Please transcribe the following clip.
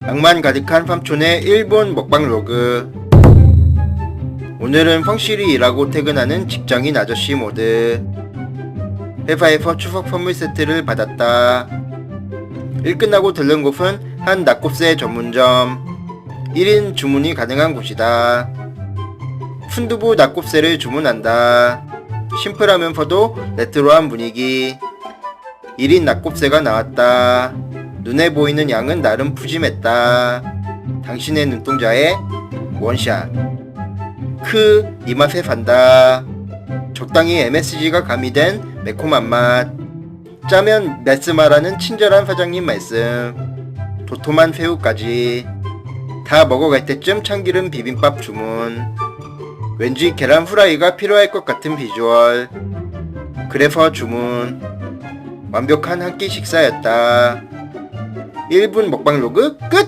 낭만 가득한 팜촌의 일본 먹방 로그. 오늘은 성실히 일하고 퇴근하는 직장인 아저씨 모드. 회사에서 추석 선물 세트를 받았다. 일 끝나고 들른 곳은 한 낙곱새 전문점. 1인 주문이 가능한 곳이다. 순두부 낙곱새를 주문한다. 심플하면서도 레트로한 분위기. 1인 낙곱새가 나왔다 눈에 보이는 양은 나름 푸짐했다. 당신의 눈동자에 원샷. 크, 이 맛에 산다. 적당히 MSG가 가미된 매콤한 맛. 짜면 메스마라는 친절한 사장님 말씀. 도톰한 새우까지. 다 먹어갈 때쯤 참기름 비빔밥 주문. 왠지 계란 후라이가 필요할 것 같은 비주얼. 그래서 주문. 완벽한 한 끼 식사였다. 1분 먹방 로그 끝!